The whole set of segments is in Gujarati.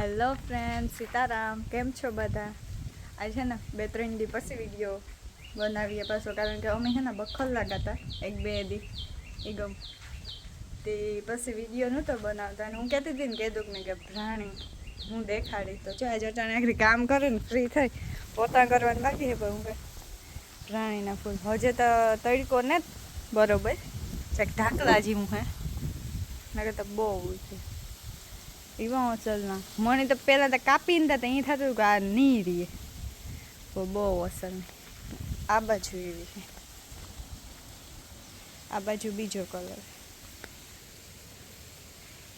હેલો ફ્રેન્ડ સીતારામ, કેમ છો બધા? આ છે ને બે ત્રણ દી પછી વીડિયો બનાવીએ પાછો, કારણ કે અમે છે ને બખલ લાગાતા, એક બે દી એ ગમ તે પછી વીડિયો નહોતો બનાવતા અને હું કહેતી હતી ને કીધું ને કે, પ્રાણી, હું દેખાડી તો જો આજે અચાનક કામ કરે ને ફ્રી થઈ પોતા કરવાનું બાકી છે પણ હું કે, પ્રાણીના ફૂલ. હજે તો તડકો ને બરોબર. ચેક ઢાકલા જેવું હે. નકર તો બહુ છે એવા અસલના મને તો પહેલાં તો કાપીને તો અહીં થતું કે આ નહીં રીએ તો બહુ અસલ આ બાજુ એવી છે. આ બાજુ બીજો કલર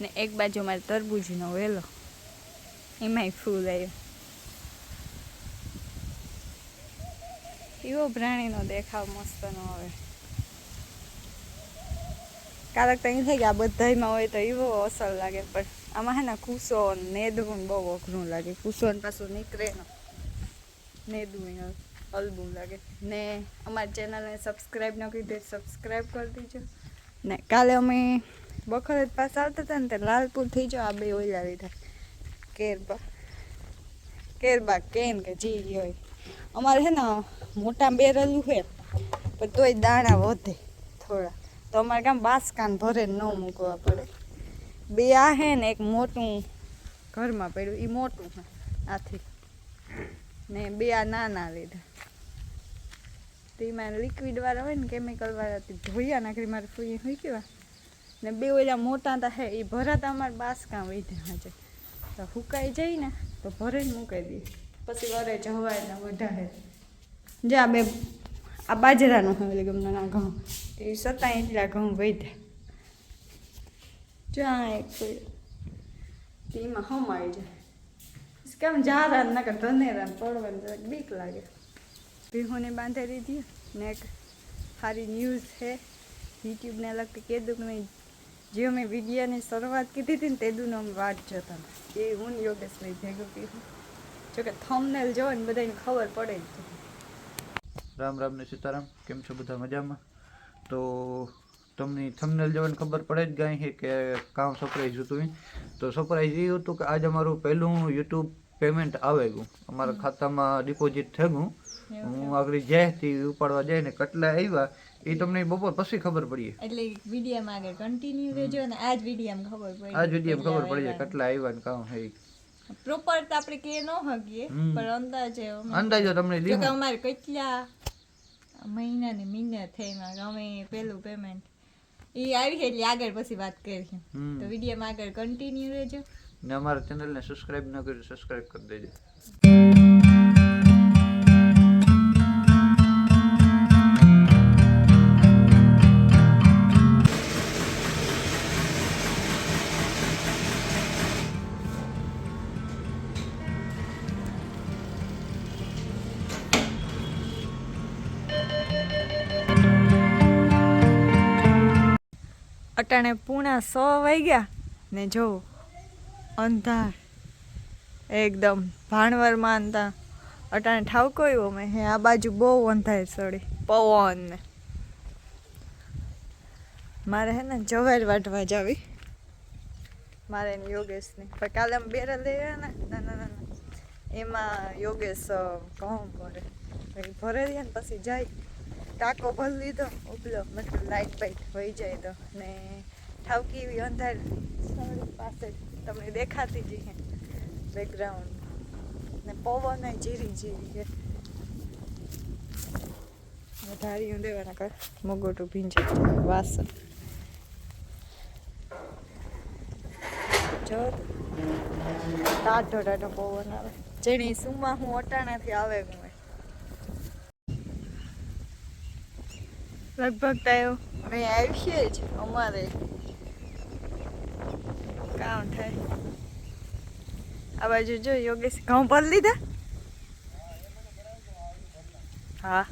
ને એક બાજુ મારે તરબૂજનો વેલો. એમાંય ફૂલ આવ્યો. એવો પ્રાણીનો દેખાવ મસ્તનો આવે. કારક તો અહીં થાય ગયા બધામાં હોય તો એવો અસર લાગે, પણ આમાં હે ને કુસોન ને નેદવું બહુ અઘરું લાગે. કુસોન પાછું નીકળે ને. નેદવું અલબું લાગે. ને અમારી ચેનલને સબસ્ક્રાઈબ ન કરી દે સબસ્ક્રાઈબ કરી દીજો. ને કાલે અમે બખરત પાસે આવતા હતા ને તે લાલપુર થઈ જાઓ, આ બે ઓઈલા લીધા. કેરબા. કેરબા કેન કે જી હોય. અમારે છે ને મોટા બેરેલું છે પણ તોય દાણા વધે થોડા. તો અમારે કામ બાસકાન ભરે ન મૂકવા પડે. બે આ હે ને એક મોટું ઘરમાં પડ્યું એ મોટું આથી. ને બે આ નાના લીધા. તો એમાં લિક્વિડ વાળા હોય ને કેમિકલ વાળા, તે ધોયા નાખી મારે ફૂઈ હોય કેવા ને બે ઓલા મોટા તા હે એ ભરાતા અમારે બાસકાં વધ્યા છે તો હુકાઈ જાય ને, તો ભરે મૂકાઈ દઈએ પછી વરે જવાય ને વધારે. જા બે, આ બાજરાનું હોય એટલે ગમે ના ઘઉં એ સત્તા એટલા ઘઉં વધ્યા. જ્યાં એક પડ્યો એમાં હમાઈ જાય. કેમ જા જારા ના કર ધનેરા ને પડવાનું જરાક બીક લાગે. ભીહોને બાંધી દીધી ને એક સારી ન્યૂઝ છે. યુટ્યુબને લગતી કીધું કે નહીં જે મેં વિડીયોની શરૂઆત કીધી હતી ને તે દુનો અમે વાત જોતા. એ હું યોગેશ લઈ ભેગું કીધું. જોકે થમનેલ જોવે ને બધાને ખબર પડે જ રામ રામ ને સીતારામ કેમ છો બધા મજામાં? તો તમને થંબનેલ જોવાની ખબર પડે જ ગઈ છે કે કામ સરપ્રાઈઝ હતું તો સરપ્રાઈઝ એ હતું કે આજે અમારું પહેલું યુટ્યુબ પેમેન્ટ આવે ગયું. અમારા ખાતામાં ડિપોઝિટ થઈ ગયું. હું આગળ જ્યાંથી ઉપાડવા જાય ને કેટલા આવ્યા એ તમને બપોર પછી ખબર પડી એટલે વિડીયોમાં આગળ કન્ટિન્યુ રહેજો ને આજ જ ખબર પડી આજ જ વીડિયો ખબર પડી જાય કેટલા આવ્યા ને કામ હે પ્રોપર તો આપણે કે ન હગીએ પણ અંદાજે અંદાજો તમને લીધો કે અમારે કેટલા મહિના ને મહિના થઈમાં અમે પેલું પેમેન્ટ એ આવી છે એટલે આગળ પછી વાત કરીશું. તો વિડીયોમાં આગળ કન્ટિન્યુ રહેજો. ને અમારા ચેનલને સબસ્ક્રાઇબ ન કર્યું સબસ્ક્રાઇબ કરી દેજો. અટાણે પૂણા સો વાગ્યા ને જો અંધાર. એકદમ ભાણવરમાં અંધા અટાણે ઠાવકો મેં. હે, આ બાજુ બહુ અંધાર સડી. પવન ને. મારે હે ને જવેર વાટવા જાવી. મારે ને યોગેશની પણ કાલે અમે બેરા લઈ ને. ના ના ના. એમાં યોગેશ ઘઉં ભરે. ભરે ને પછી જાય. ટાંકો ભરી લીધો. ઉપલો મતલબ લાઈટ બાઈટ વહી જાય તો. ને ઠાવકી એવી અંધાર પાસે તમને દેખાતી જ છે બેકગ્રાઉન્ડ ને પવન જીરી જીરી છે. ધારી દેવાના કર મગોટું ભીંજે. વાસણ જો ટાઢો ટાઢો પવન આવે. જેની સુમાં હું અટાણાથી આવે હું લગભગ તો અમે આવીએ જ અમારે. કામ થાય. આ બાજુ જો યોગેશ ઘઉં ભરી લીધા. હા.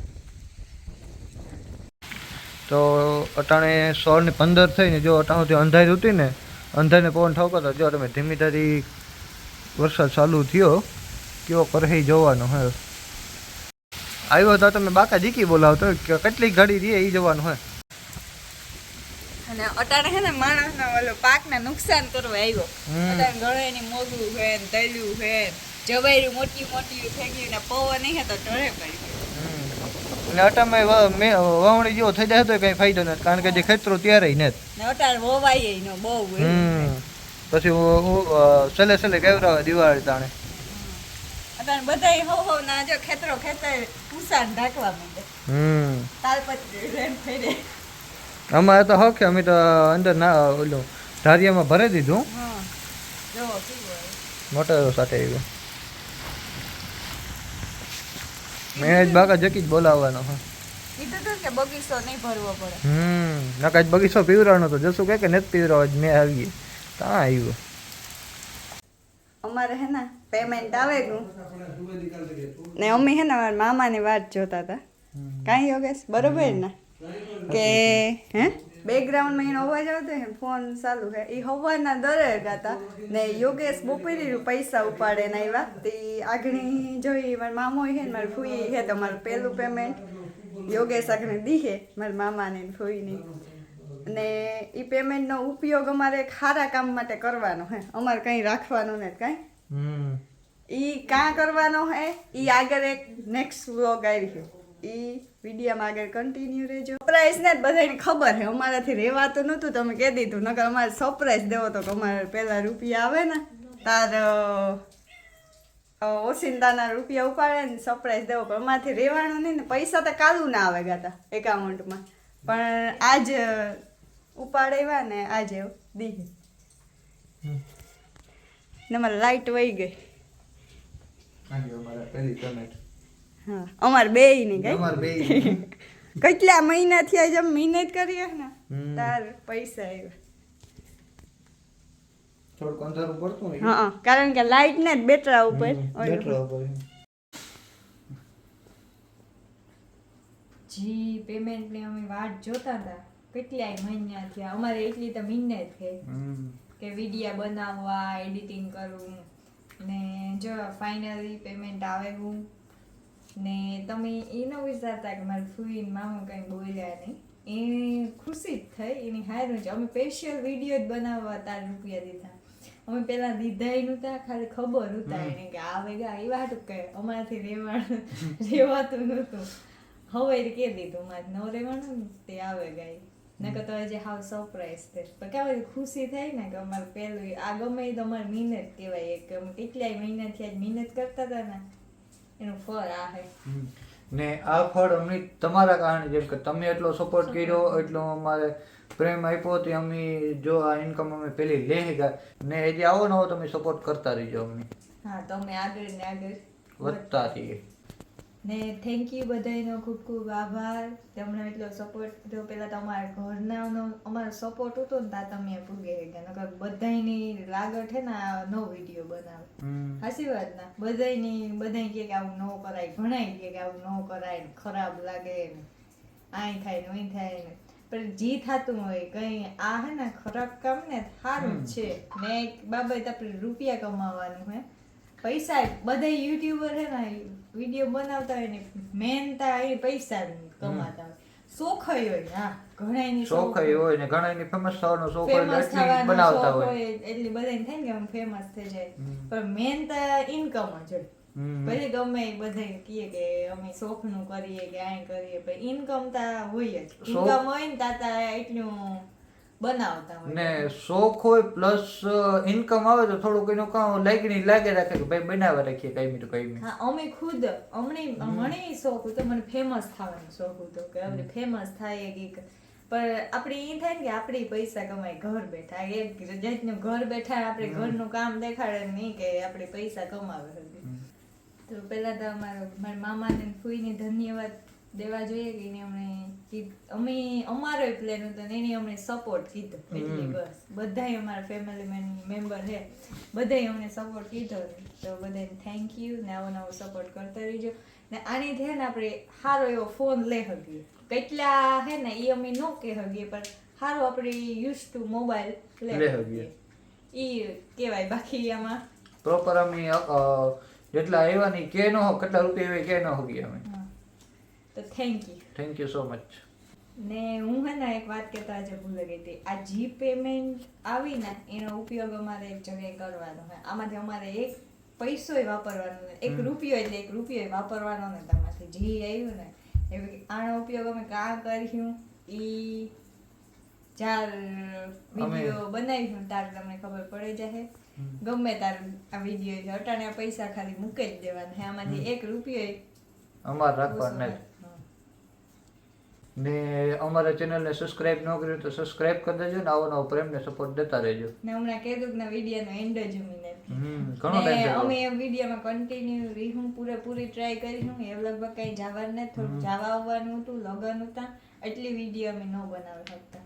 તો અટાણે સો ને પંદર થઈને જો અટાણુંથી અંધારી હતી ને અંધારને પવન ઠોકતો જો તમે ધીમી ધારી વરસાદ ચાલુ થયો કેવો કરહી જોવાનો હે. આવ્યો તો તમે બાકા જીકી બોલાવતો કેટલી ઘડી રહે એ જવાનું હોય. અને અટાણે હે ને માણસનો ઓલો પાકને નુકસાન કરવા આવ્યો. અટાણે ગળે ની મોગું ને તૈલું છે જવાયરી મોટી મોટી ફેંકી ને પવન નહીં તો ઢળે પડી ગયો અટામાં મે- વાવણી જેવો થઈ જાય તો કઈ ફાયદો નથી કારણ કે જે ખેતરો ત્યારે ને. વવાય નો બહુ પછી સલે હું, છેલ્લે કેવડાવે દિવાળી તાણે. અટાણે બધાય હવ હવ ના જો ખેતરો ખેતર ઉસાન ઢાંકવા માંડે. હમ. તાલપત્રી રેન થઈ અમારે તો હક અમે તો અંદર ના ઓલો ધારિયામાં ભરી દીધું. જો મોટર સાથે આવ્યો. મેં બાકા જકી જ બોલાવવાનો હા. બગીચો નહીં ભરવો પડે. હમ નકા બગીચો પીવરાવાનો તો જસું કે કે નથી પીવરાવો મેં આવીએ. ત્યાં આવ્યો. અમારે હે ને પેમેન્ટ આવે ગયું ને? અમ્મી હે ને મારા મામાની વાત જોતા હતા. કાંઈ યોગેશ બરોબર ને? કે હે? બેકગ્રાઉન્ડમાં એનો અવાજ આવતો હે ફોન ચાલુ હે એ હવાના દરે ગાતા. ને યોગેશ બપોરી પૈસા ઉપાડે ને આવ્યા તે આગણી જોઈ મારા મામો હે ને મારી ફૂઈ હે તો મારું પહેલું પેમેન્ટ યોગેશ આગળ દીહે મારા મામાને ફૂઈની. ને એ પેમેન્ટનો ઉપયોગ અમારે ખારા કામ માટે કરવાનો હે. અમારે કંઈ રાખવાનું ને કાંઈ. ઈ કાં કરવાનો હે? ઈ આગળ એક નેક્સ્ટ વ્લોગ આવી છે ઈ વિડીયામાં આગળ કન્ટિન્યુ રહેજો. સરપ્રાઈઝ ને બધાને ખબર છે અમારાથી રહેવાતું નહોતું, તમે કહી દીધું. નકર અમારે સરપ્રાઈઝ દેવો તો કે અમારે પહેલા રૂપિયા આવે ને, તાર ઓસિંદાના રૂપિયા ઉપાડે ને સરપ્રાઈઝ દેવો. પણ અમારાથી રહેવાનું નહીં ને, પૈસા તો કાલું ના આવે ગાતા એકાઉન્ટમાં પણ આજ ઉપાડેવા ને, આજે દીધી ને મારે લાઈટ વહી ગઈ. હા અમારે બે નહીં ગઈ કેટલા મહિના થયા જેમ મહેનત કરીએ ને? તાર પૈસા આવ્યા ને હા કારણ કે લાઈટ ને જ બેટરા ઉપર. બેટરા ઉપર જી પેમેન્ટની અમે વાટ જોતા હતા. કેટલાય મહિના થયા? અમારે એટલી તો મહિને થઈ. હમ. કે વિડીયા બનાવવા એડિટિંગ કરવું ને જો ફાઇનલી પેમેન્ટ આવે હું ને તમે એ ન વિચારતા કે મારે ફૂઈ ને મામા કંઈ બોલ્યા નહીં. એ ખુશી જ થઈ એની હારું છે અમે સ્પેશિયલ વીડિયો જ બનાવવા તાર રૂપિયા દીધા. અમે પેલા દીધા નહોતા ખાલી ખબર હતા એને કે આવે ગા એ વાત કે અમારાથી રહેવાનું રહેવાતું નહોતું. હવે કે દીધું મારે ન રહેવાનું તે આવે ગાય. નકર તો હજી હાવ સરપ્રાઈઝ છે પણ કેવાય ખુશી થઈ ને કે અમારે પહેલું આ ગમે એ તો અમારી મહેનત કહેવાય એક અમે કેટલાય મહિનાથી આજ મહેનત કરતા હતા ને એનું ફળ આ હે ને આ ફળ અમને તમારા કારણે જેમ કે તમે એટલો સપોર્ટ કર્યો એટલો અમારે પ્રેમ આપ્યો તે અમે જો આ ઇન્કમ અમે પેલી લે ગયા ને જે આવો ને આવો તમે સપોર્ટ કરતા રહીજો અમને હા તો અમે આગળ ને આગળ વધતા રહીએ ને થેન્ક યુ બધાનો ખૂબ ખૂબ આભાર. તમને એટલો સપોર્ટ તો પેલા તો અમારા ઘરનાનો અમારો સપોર્ટ હતો ને તા તમે પૂગે ગયા. નકર બધાયની લાગત હે ને નો વીડિયો બનાવે. સાચી વાત ના? બધાની બધાય કે આવું ન કરાય. ઘણાય કે આવું ન કરાય. ને ખરાબ લાગે. ને આય થાય ને ઓય થાય ને. પણ જી થતું હોય કઈ આ હે ને ખરાબ કામ ને સારું છે. ને બાબત આપણે રૂપિયા કમાવાનું હે. પૈસા બધા યુટ્યુબર હે ને વીડિયો બનાવતા હોય ને મેન તા એ પૈસા કમાતા હોય. શોખ હોય હા ઘણા શોખ હોય. ને ઘણાની ફેમસ થવાનો શોખ હોય એટલે બનાવતા હોય. એટલે બધાને થાય ને કે ફેમસ થઈ જાય. પણ મેન તો ઇન્કમ જ હોય. ભલે ગમે એ બધાય કહે કે અમે શોખનું કરીએ કે આ કરીએ પણ ઇન્કમ તા હોય જ. ઇન્કમ હોય ને તા એટલું બનાવતા હોય. ને શોખ હોય પ્લસ ઇન્કમ આવે તો થોડુંક એનું કામ લાગણી લાગે રાખે કે ભાઈ બનાવવા રાખીએ કઈ તો કઈ હા અમે ખુદ અમને મને શોખ હતો મને ફેમસ થવાનો શોખ હતો કે અમને ફેમસ થાય કે પણ આપણે એ થાય ને કે આપણે પૈસા કમાય ઘર બેઠા એક જાતનું ઘર બેઠા આપણે ઘરનું કામ દેખાડે નહીં કે આપણે પૈસા કમાવે તો પહેલા તો અમારો મારા મામાને ને ફૂઈને ધન્યવાદ દેવા જોઈએ કે એને અમને અમે અમારો પ્લેન હતો ને એને અમને સપોર્ટ કીધો. એટલે બસ. બધાય અમારા ફેમિલી મેમ્બર છે. બધાય અમને સપોર્ટ કીધો. તો બધાને થેન્ક યુ ને આવો નવો સપોર્ટ કરતા રહીજો. ને આની છે ને આપણે સારો એવો ફોન લઈ શકીએ. કેટલા હે ને એ અમે ન કહી શકીએ પણ સારો આપણે યુઝ ટુ મોબાઈલ લઈ શકીએ. એ કહેવાય બાકી આમાં. પ્રોપર અમે જેટલા આવ્યા નહીં કે ન કેટલા રૂપિયા કે ન હોગી અમે. તો thank you thank you so much ને હું હે ને એક વાત કહેતા આજે ભૂલી ગઈ હતી. આ જી પેમેન્ટ આવી ને એનો ઉપયોગ અમારે એક જગ્યાએ કરવાનો હોય આમાંથી અમારે એક પૈસો વાપરવાનો એક રૂપિયો એટલે એક રૂપિયો વાપરવાનો ને તમારથી. જી આવ્યું ને એવી આનો ઉપયોગ અમે કાં કર્યું? ઈ ચાર વીડિયો બનાવ્યું તાર તમને ખબર પડી જાહે. ગમે તાર આ વીડિયો અટાણે પૈસા ખાલી મૂકે જ દેવાના આમાંથી એક રૂપિયો અમાર રાખવાના. ને અમારા ચેનલને સબસ્ક્રાઇબ ન કર્યું તો સબસ્ક્રાઇબ કરી દેજો ને આવો નવો પ્રેમને સપોર્ટ દેતા રહેજો. ને હમણાં કીધું કે ના વિડીયોનો એન્ડ જ અમે નથી. ઘણો ટાઈમ અમે એ વિડીયોમાં કન્ટિન્યુ રહીશું પૂરેપૂરી ટ્રાય કરીશું એ લગભગ કઈ જવાનું નથી થોડું જવા આવવાનું હતું લગન હતા એટલી વીડિયો અમે ન બનાવી શકતા.